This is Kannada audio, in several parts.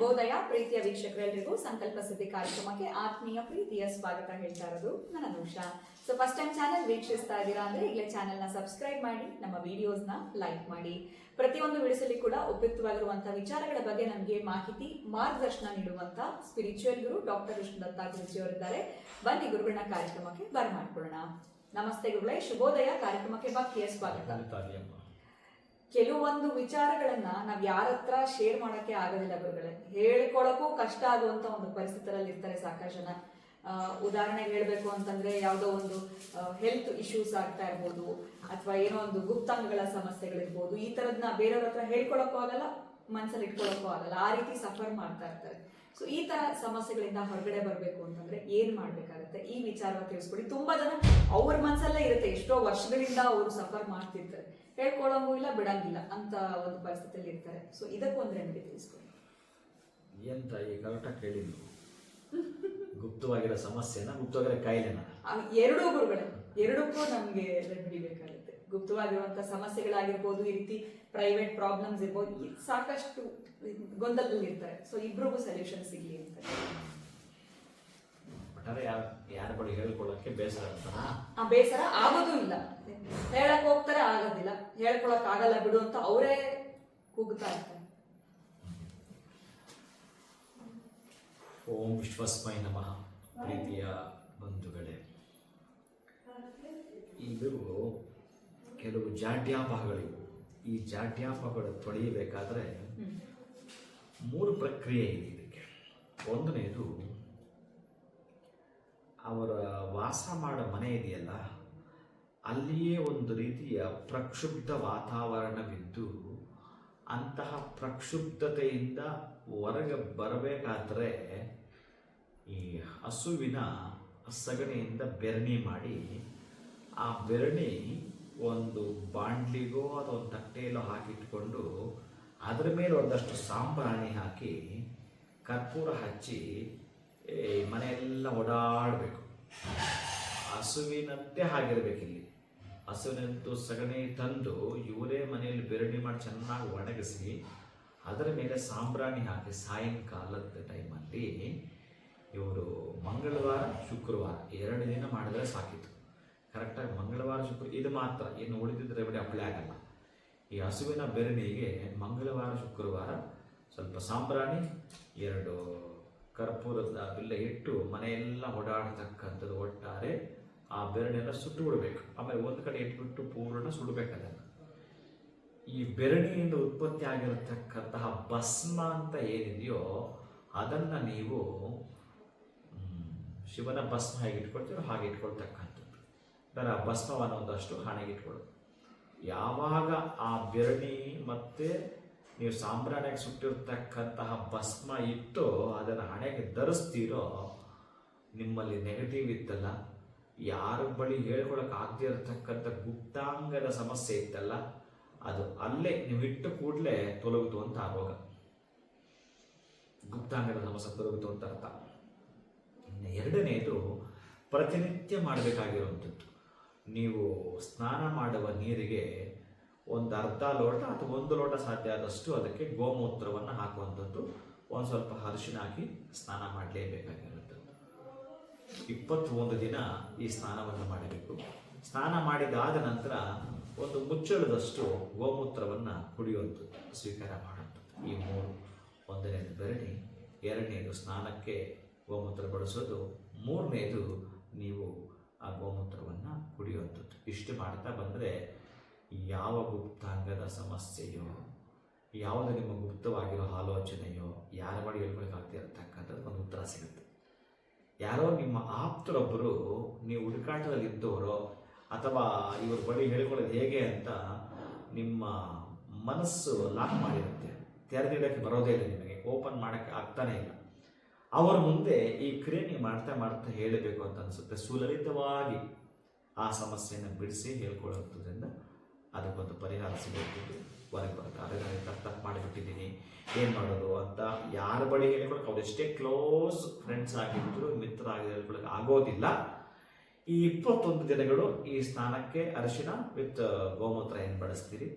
ಶುಭೋದಯ ಪ್ರೀತಿಯ ವೀಕ್ಷಕರೆಲ್ಲರಿಗೂ ಸಂಕಲ್ಪ ಸಿದ್ಧಿ ಕಾರ್ಯಕ್ರಮಕ್ಕೆ ಆತ್ಮೀಯ ಪ್ರೀತಿಯ ಸ್ವಾಗತ ಹೇಳ್ತಾ ಇರೋದು ನನ್ನ Anusha so first time channel ವೀಕ್ಷಿಸ್ತಾ ಇದ್ದೀರಾ ಅಂದ್ರೆ ಈಗಲೇ ಚಾನೆಲ್ನ ಸಬ್ಸ್ಕ್ರೈಬ್ ಮಾಡಿ, ನಮ್ಮ ವಿಡಿಯೋಸ್ನ ಲೈಕ್ ಮಾಡಿ. ಪ್ರತಿಯೊಂದು ವಿಡಿಯೋಸಲ್ಲಿ ಕೂಡ ಉಪಯುಕ್ತವಾಗಿರುವಂತಹ ವಿಚಾರಗಳ ಬಗ್ಗೆ ನಮಗೆ ಮಾಹಿತಿ, ಮಾರ್ಗದರ್ಶನ ನೀಡುವಂತ ಸ್ಪಿರಿಚುವಲ್ ಗುರು ಡಾಕ್ಟರ್ ವಿಷ್ಣುದತ್ತ ಗುರುಜಿ ಅವರಿದ್ದಾರೆ ಬನ್ನಿ ಗುರುಗಳನ್ನ ಕಾರ್ಯಕ್ರಮಕ್ಕೆ ಬರಮಾಡ್ಕೊಳ್ಳೋಣ. ನಮಸ್ತೆ ಗುರುಗಳೇ, ಶುಭೋದಯ ಕಾರ್ಯಕ್ರಮಕ್ಕೆ ಭಕ್ತಿಯ ಸ್ವಾಗತ. ಕೆಲವೊಂದು ವಿಚಾರಗಳನ್ನ ನಾವ್ ಯಾರ ಹತ್ರ ಶೇರ್ ಮಾಡಕ್ಕೆ ಆಗೋದಿಲ್ಲ ಗುರುಗಳೇ. ಹೇಳ್ಕೊಳಕ್ಕೂ ಕಷ್ಟ ಆಗುವಂತ ಒಂದು ಪರಿಸ್ಥಿತಿಯಲ್ಲಿ ಇರ್ತಾರೆ ಸಾಕಷ್ಟು ಜನ. ಉದಾಹರಣೆಗೆ ಹೇಳಬೇಕು ಅಂತಂದ್ರೆ ಯಾವುದೋ ಒಂದು ಹೆಲ್ತ್ ಇಶ್ಯೂಸ್ ಆಗ್ತಾ ಇರ್ಬೋದು, ಅಥವಾ ಏನೋ ಒಂದು ಗುಪ್ತಾಂಗಗಳ ಸಮಸ್ಯೆಗಳಿರ್ಬೋದು, ಈ ತರದ್ನ ಬೇರೆಯವ್ರ ಹತ್ರ ಹೇಳ್ಕೊಳಕ್ಕೂ ಆಗಲ್ಲ ಮನ್ಸಲ್ಲಿ ಇಟ್ಕೊಳಕ್ಕೂ ಆಗಲ್ಲ. ಆ ರೀತಿ ಸಫರ್ ಮಾಡ್ತಾ ಇರ್ತಾರೆ. ಸೊ ಈ ತರ ಸಮಸ್ಯೆಗಳಿಂದ ಹೊರಗಡೆ ಬರಬೇಕು ಅಂತಂದ್ರೆ ಏನ್ ಮಾಡ್ಬೇಕಾಗತ್ತೆ? ಈ ವಿಚಾರವ ತಿಳಿಸ್ಕೊಡಿ. ತುಂಬಾ ಜನ ಅವ್ರ ಮನ್ಸಲ್ಲೇ ಇರುತ್ತೆ. ಎಷ್ಟೋ ವರ್ಷಗಳಿಂದ ಅವರು ಸಫರ್ ಮಾಡ್ತಿರ್ತಾರೆ. ಹೇಳ್ಕೊಳಂಗೂ ಇಲ್ಲ ಬಿಡಂಗಿಲ್ಲ ಅಂತ ಒಂದು ಪರಿಸ್ಥಿತಿಯಲ್ಲಿ ಇರ್ತಾರೆ. ಸೊ ಇದಕ್ಕೂ ಒಂದು ರೆಮಿಡಿ ತಿಳಿಸ್ಕೊಡಿ. ಎಂತ ಈ ಕರೆಕ್ಟಾಗಿ ಕೇಳಿದ್ರು ಗುಪ್ತವಾಗಿರೋ ಸಮಸ್ಯೆನ ಗುಪ್ತವಾಗಿರೋ ಕಾಯಿಲೆನ? ಎರಡೂ ಗುರುಗಳೇ. ಎರಡಕ್ಕೂ ನಮಗೆ ರೆಮಿಡಿ ಬೇಕಾಗುತ್ತೆ. ಗುಪ್ತವಾಗಿರುವಂತ ಸಮಸ್ಯೆಗಳಾಗಿರ್ಬೋದು ಈ ರೀತಿ ಪ್ರೈವೇಟ್ ಪ್ರಾಬ್ಲಮ್ಸ್ ಇರ್ಬೋದು ಸಾಕಷ್ಟು ಗೊಂದಲದಲ್ಲಿ ಇರ್ತಾರೆ ಸೊ ಇಬ್ರಿಗೂ ಸೊಲ್ಯೂಷನ್ ಸಿಗಲಿ ಅಂತ. ಯಾರ ಹೇಳ್ಕೊಳ್ಳೋಕ್ಕೆ ಬೇಸರ ಆ ಬೇಸರ ಆಗೋದು ಇಲ್ಲ. ಹೇಳಕ್ ಹೋಗ್ತಾರೆ ಆಗೋದಿಲ್ಲ. ಹೇಳ್ಕೊಳಕ್ ಆಗಲ್ಲ ಬಿಡು ಅಂತ ಅವರೇ ಕೂಗ್ತಾ ಇರ್ತಾರೆ. ಓಂ ವಿಶ್ವಸ್ಮೈ ನಮಃ ಪ್ರೀತಿಯ ಬಂಧುಗಳೇ. ಇದು ಕೆಲವು ಜಾಡ್ಯಾಪಗಳಿವೆ ಈ ಜಾಡ್ಯಾಪಗಳು ತೊಳೆಯಬೇಕಾದ್ರೆ ಮೂರು ಪ್ರಕ್ರಿಯೆ ಇದೆ ಇದಕ್ಕೆ. ಒಂದನೇದು ಅವರ ವಾಸ ಮಾಡೋ ಮನೆ ಇದೆಯಲ್ಲ ಅಲ್ಲಿಯೇ ಒಂದು ರೀತಿಯ ಪ್ರಕ್ಷುಬ್ಧ ವಾತಾವರಣವಿದ್ದು ಅಂತಹ ಪ್ರಕ್ಷುಬ್ಧತೆಯಿಂದ ಹೊರಗೆ ಬರಬೇಕಾದ್ರೆ ಈ ಹಸುವಿನ ಸಗಣಿಯಿಂದ ಬೆರಣಿ ಮಾಡಿ ಆ ಬೆರಣಿ ಒಂದು ಬಾಂಡ್ಲಿಗೋ ಅಥವಾ ಒಂದು ತಟ್ಟೆಯಲ್ಲೋ ಹಾಕಿಟ್ಕೊಂಡು ಅದರ ಮೇಲೆ ಒಂದಷ್ಟು ಸಾಂಬ್ರಾಣಿ ಹಾಕಿ ಕರ್ಪೂರ ಹಚ್ಚಿ ಮನೆಯೆಲ್ಲ ಓಡಾಡಬೇಕು. ಹಸುವಿನಂತೆ ಇಲ್ಲಿ. ಹಸುವಿನಂತೂ ಸಗಣಿ ತಂದು ಇವರೇ ಮನೆಯಲ್ಲಿ ಬೆರಣಿ ಮಾಡಿ ಚೆನ್ನಾಗಿ ಒಣಗಿಸಿ, ಅದರ ಮೇಲೆ ಸಾಂಬ್ರಾಣಿ ಹಾಕಿ ಸಾಯಂಕಾಲದ ಟೈಮಲ್ಲಿ ಇವರು ಮಂಗಳವಾರ, ಶುಕ್ರವಾರ ಎರಡು ದಿನ ಮಾಡಿದ್ರೆ ಸಾಕಿತ್ತು. ಕರೆಕ್ಟಾಗಿ ಮಂಗಳವಾರ ಶುಕ್ರ, ಇದು ಮಾತ್ರ ಇನ್ನು ಉಳಿದಿದ್ದ ರೆಮಿಡಿ ಅಪ್ಲೈ ಆಗಲ್ಲ. ಈ ಹಸುವಿನ ಬೆರಣಿಗೆ ಮಂಗಳವಾರ, ಶುಕ್ರವಾರ ಸ್ವಲ್ಪ ಸಾಂಬ್ರಾಣಿ, ಎರಡು ಕರ್ಪೂರದ ಬಿಲ್ಲ ಇಟ್ಟು ಮನೆಯೆಲ್ಲ ಓಡಾಡತಕ್ಕಂಥದ್ದು ಒಟ್ಟಾರೆ ಆ ಬೆರಣಿಯನ್ನು ಸುಟ್ಟು ಬಿಡಬೇಕು. ಆಮೇಲೆ ಒಂದು ಕಡೆ ಇಟ್ಬಿಟ್ಟು ಪೂರ್ಣ ಸುಡಬೇಕು ಅದನ್ನು. ಈ ಬೆರಣಿಯಿಂದ ಉತ್ಪತ್ತಿ ಆಗಿರತಕ್ಕಂತಹ ಭಸ್ಮ ಅಂತ ಏನಿದೆಯೋ ಅದನ್ನು ನೀವು ಶಿವನ ಭಸ್ಮ ಹೇಗೆ ಇಟ್ಕೊಳ್ತೀರೋ ಹಾಗೆ ಇಟ್ಕೊಳ್ತಕ್ಕಂಥದ್ದು. ಆ ಭಸ್ಮವನ್ನು ಒಂದಷ್ಟು ಹಣೆಗೆ ಯಾವಾಗ ಆ ಬೆರಣಿ ಮತ್ತೆ ನೀವು ಸಾಮ್ರಾಣ್ಯಕ್ಕೆ ಸುಟ್ಟಿರ್ತಕ್ಕಂತಹ ಭಸ್ಮ ಇಟ್ಟು ಅದನ್ನು ಹಣೆಗೆ ಧರಿಸ್ತೀರೋ, ನಿಮ್ಮಲ್ಲಿ ನೆಗೆಟಿವ್ ಇತ್ತಲ್ಲ, ಯಾರ ಬಳಿ ಹೇಳ್ಕೊಳಕ್ಕೆ ಆಗದೆ ಇರತಕ್ಕಂಥ ಗುಪ್ತಾಂಗದ ಸಮಸ್ಯೆ ಇತ್ತಲ್ಲ, ಅದು ಅಲ್ಲೇ ನೀವು ಇಟ್ಟು ಕೂಡಲೇ ತೊಲಗಿತು ಅಂತ ಆ ಗುಪ್ತಾಂಗದ ಸಮಸ್ಯೆ ತೊಲಗಿತು ಅಂತ ಅರ್ಥ. ಇನ್ನು ಎರಡನೇದು ಪ್ರತಿನಿತ್ಯ ಮಾಡಬೇಕಾಗಿರುವಂಥದ್ದು. ನೀವು ಸ್ನಾನ ಮಾಡುವ ನೀರಿಗೆ ಒಂದು ಅರ್ಧ ಲೋಟ ಅಥವಾ ಒಂದು ಲೋಟ ಸಾಧ್ಯ ಆದಷ್ಟು ಅದಕ್ಕೆ ಗೋಮೂತ್ರವನ್ನು ಹಾಕುವಂಥದ್ದು. ಒಂದು ಸ್ವಲ್ಪ ಅರಿಶಿನ ಹಾಕಿ ಸ್ನಾನ ಮಾಡಲೇಬೇಕಾಗಿರುತ್ತೆ. ಇಪ್ಪತ್ತೊಂದು ದಿನ ಈ ಸ್ನಾನವನ್ನು ಮಾಡಬೇಕು. ಸ್ನಾನ ಮಾಡಿದಾದ ನಂತರ ಒಂದು ಮುಚ್ಚಳದಷ್ಟು ಗೋಮೂತ್ರವನ್ನು ಕುಡಿಯುವಂಥದ್ದು, ಸ್ವೀಕಾರ ಮಾಡುವಂಥದ್ದು. ಈ ಮೂರು ಒಂದನೇದು ಬೆರಣಿ ಎರಡನೇದು ಸ್ನಾನಕ್ಕೆ ಗೋಮೂತ್ರ ಬಳಸೋದು ಮೂರನೇದು ನೀವು ಆ ಗೋಮೂತ್ರವನ್ನು ಕುಡಿಯುವಂಥದ್ದು. ಇಷ್ಟು ಮಾಡ್ತಾ ಬಂದರೆ ಯಾವ ಗುಪ್ತಾಂಗದ ಸಮಸ್ಯೆಯೋ, ಯಾವುದು ನಿಮ್ಮ ಗುಪ್ತವಾಗಿರೋ ಆಲೋಚನೆಯೋ, ಯಾರ ಮಾಡಿ ಹೇಳ್ಕೊಳಕ್ಕಾಗದೇ ಇರ್ತಕ್ಕಂಥದ್ದು ಒಂದು ಉತ್ತರ ಸಿಗುತ್ತೆ. ಯಾರೋ ನಿಮ್ಮ ಆಪ್ತರೊಬ್ಬರು ನೀವು ಹುಡುಕಾಟದಲ್ಲಿ ಇದ್ದವರೋ, ಅಥವಾ ಇವ್ರ ಬಳಿ ಹೇಳ್ಕೊಳ್ಳೋದು ಹೇಗೆ ಅಂತ ನಿಮ್ಮ ಮನಸ್ಸು ಲಾಕ್ ಮಾಡಿರುತ್ತೆ. ತೆರೆದಿಡಕ್ಕೆ ಬರೋದೇ ಇಲ್ಲ ನಿಮಗೆ. ಓಪನ್ ಮಾಡೋಕ್ಕೆ ಆಗ್ತಾನೇ ಇಲ್ಲ. ಅವರ ಮುಂದೆ ಈ ಕ್ರಿಯೆ ನೀವು ಮಾಡ್ತಾ ಮಾಡ್ತಾ ಹೇಳಬೇಕು ಅಂತ ಅನಿಸುತ್ತೆ. ಸುಲಲಿತವಾಗಿ ಆ ಸಮಸ್ಯೆಯನ್ನು ಬಿಡಿಸಿ ಹೇಳ್ಕೊಳ್ಳೋದ್ರಿಂದ ಅದಕ್ಕೊಂದು ಪರಿಹಾರ ಸಿಗುತ್ತಿದ್ದು ಹೊರಗೆ ಬರುತ್ತೆ ಅದೇ ನಾನು ತಪ್ಪು ತಪ್ಪು ಮಾಡಿಬಿಟ್ಟಿದ್ದೀನಿ. ಏನು ಮಾಡೋದು ಅಂತ ಯಾರ ಬಳಿ ಹೇಳ್ಕೊಳಕ್ಕೆ ಅವ್ರು ಎಷ್ಟೇ ಕ್ಲೋಸ್ ಫ್ರೆಂಡ್ಸ್ ಆಗಿದ್ರು, ಮಿತ್ರ ಆಗಿ ಆಗೋದಿಲ್ಲ. ಈ ಇಪ್ಪತ್ತೊಂದು ದಿನಗಳು ಈ ಸ್ನಾನಕ್ಕೆ ಅರಿಶಿನ ವಿತ್ ಗೋಮೂತ್ರ ಏನು ಬಳಸ್ತೀರಿ?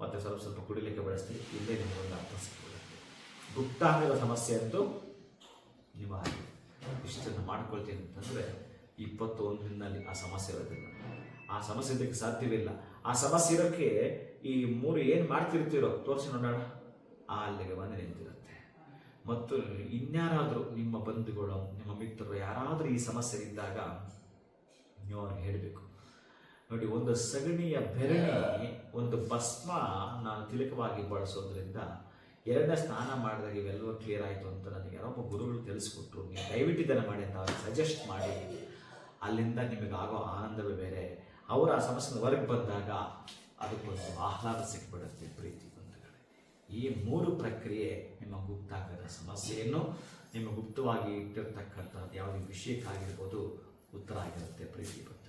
ಮತ್ತು ಸ್ವಲ್ಪ ಸ್ವಲ್ಪ ಕುಡಿಲಿಕ್ಕೆ ಬಳಸ್ತೀರಿ? ಇಲ್ಲೇ ನಿಮಗೊಂದು ಅರ್ಥ ಸಿಕ್ಕೊಳ್ಳುತ್ತೆ ಗುಪ್ತಾಂಗದ ಸಮಸ್ಯೆ ಅಂತೂ ನಿವಾರಣೆ ಇಷ್ಟನ್ನು ಮಾಡ್ಕೊಳ್ತೀನಿ ಅಂತಂದರೆ ಇಪ್ಪತ್ತೊಂದು ದಿನದಲ್ಲಿ ಆ ಸಮಸ್ಯೆ ಇರೋದಿಲ್ಲ ಆ ಸಮಸ್ಯೆ ಇದಕ್ಕೆ ಸಾಧ್ಯವಿಲ್ಲ ಆ ಸಮಸ್ಯೆ ಇರೋಕ್ಕೆ ಈ ಮೂರು ಏನು ಮಾಡ್ತಿರ್ತೀರೋ ತೋರಿಸಿ ನೋಡೋಣ. ಆ ಅಲ್ಲಿಗೆ ಬಂದು ನಿಂತಿರುತ್ತೆ. ಮತ್ತು ಇನ್ಯಾರಾದರೂ ನಿಮ್ಮ ಬಂಧುಗಳು, ನಿಮ್ಮ ಮಿತ್ರರು ಯಾರಾದರೂ ಈ ಸಮಸ್ಯೆ ಇದ್ದಾಗ ನೀವು ಅವ್ರಿಗೆ ಹೇಳಬೇಕು. ನೋಡಿ, ಒಂದು ಸಗಣಿಯ ಬೆರಣಿ, ಒಂದು ಭಸ್ಮ ನಾನು ತಿಲಕವಾಗಿ ಬಳಸೋದ್ರಿಂದ ಎರಡನೇ ಸ್ನಾನ ಮಾಡಿದಾಗ ಇವೆಲ್ಲವೂ ಕ್ಲಿಯರ್ ಆಯಿತು ಅಂತ ನನಗೆ ಯಾರೊಬ್ಬ ಗುರುಗಳು ತಿಳಿಸ್ಕೊಟ್ರು. ನೀವು ದಯವಿಟ್ಟು ಇದನ್ನು ಮಾಡಿ ಅಂತ ಅವ್ರಿಗೆ ಸಜೆಸ್ಟ್ ಮಾಡಿ. ಅಲ್ಲಿಂದ ನಿಮಗೆ ಆಗೋ ಆನಂದವೇ ಬೇರೆ. ಅವರ ಆ ಸಮಸ್ಯೆ ಹೊರಗೆ ಬಂದಾಗ ಅದಕ್ಕೊಂದು ಆಹ್ಲಾದ ಸಿಕ್ಬಿಡುತ್ತೆ ಪ್ರೀತಿ ಬಂಧುಗಳೇ. ಈ ಮೂರು ಪ್ರಕ್ರಿಯೆ ನಿಮ್ಮ ಗುಪ್ತಾಗದ ಸಮಸ್ಯೆಯನ್ನು ನಿಮ್ಮ ಗುಪ್ತವಾಗಿ ಇಟ್ಟಿರ್ತಕ್ಕಂಥದ್ದು ಯಾವುದೇ ವಿಷಯಕ್ಕಾಗಿರ್ಬೋದು ಉತ್ತರ ಆಗಿರುತ್ತೆ ಪ್ರೀತಿ ಬಂಧುಗಳು.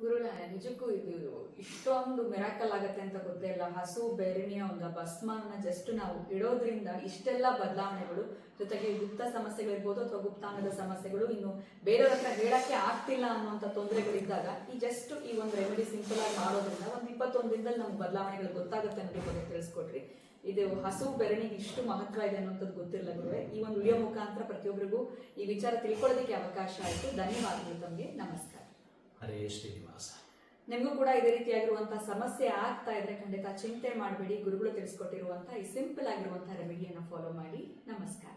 ಗುರುಗಳ, ನಿಜಕ್ಕೂ ಇದು ಇಷ್ಟೊಂದು ಮಿರಾಕಲ್ ಆಗತ್ತೆ ಅಂತ ಗೊತ್ತೇ ಇಲ್ಲ. ಹಸು, ಬೆರಣಿಯ ಒಂದು ಭಸ್ಮನ ಜಸ್ಟ್ ನಾವು ಇಡೋದ್ರಿಂದ ಇಷ್ಟೆಲ್ಲ ಬದಲಾವಣೆಗಳು, ಜೊತೆಗೆ ಗುಪ್ತ ಸಮಸ್ಯೆಗಳಿರ್ಬೋದು ಅಥವಾ ಗುಪ್ತಾಂಗದ ಸಮಸ್ಯೆಗಳು, ಇನ್ನು ಬೇರೆಯವ್ರ ಹತ್ರ ಹೇಳಕ್ಕೆ ಆಗ್ತಿಲ್ಲ ಅನ್ನುವಂಥ ತೊಂದರೆಗಳಿದ್ದಾಗ, ಈ ಜಸ್ಟ್ ಈ ಒಂದು ರೆಮಿಡಿ ಸಿಂಪಲ್ ಆಗಿ ಮಾಡೋದ್ರಿಂದ ಒಂದು ಇಪ್ಪತ್ತೊಂದು ದಿನದಲ್ಲಿ ನಮ್ಗೆ ಬದಲಾವಣೆಗಳು ಗೊತ್ತಾಗುತ್ತೆ ಅನ್ನೋದ್ರ ಬಗ್ಗೆ ತಿಳಿಸ್ಕೊಟ್ರಿ. ಇದು ಹಸು, ಬೆರಣಿಗೆ ಇಷ್ಟು ಮಹತ್ವ ಇದೆ ಅನ್ನೋಂಥದ್ದು ಗೊತ್ತಿರಲ್ಲ ಗುರುವೆ. ಈ ಒಂದು ವಿಡಿಯೋ ಮುಖಾಂತರ ಪ್ರತಿಯೊಬ್ಬರಿಗೂ ಈ ವಿಚಾರ ತಿಳ್ಕೊಳ್ಳೋದಕ್ಕೆ ಅವಕಾಶ ಆಯಿತು. ಧನ್ಯವಾದಗಳು ತಮಗೆ. ನಮಸ್ಕಾರ. ಹರೇ ಶ್ರೀನಿವಾಸ. ನಿಮಗೂ ಕೂಡ ಇದೇ ರೀತಿಯಾಗಿರುವಂತಹ ಸಮಸ್ಯೆ ಆಗ್ತಾ ಇದ್ರೆ ಖಂಡಿತ ಚಿಂತೆ ಮಾಡಬೇಡಿ, ಗುರುಗಳು ತಿಳಿಸ್ಕೊಟ್ಟಿರುವಂತಹ ಈ ಸಿಂಪಲ್ ಆಗಿರುವಂತಹ ರೆಮಿಡಿಯನ್ನು ಫಾಲೋ ಮಾಡಿ. ನಮಸ್ಕಾರ.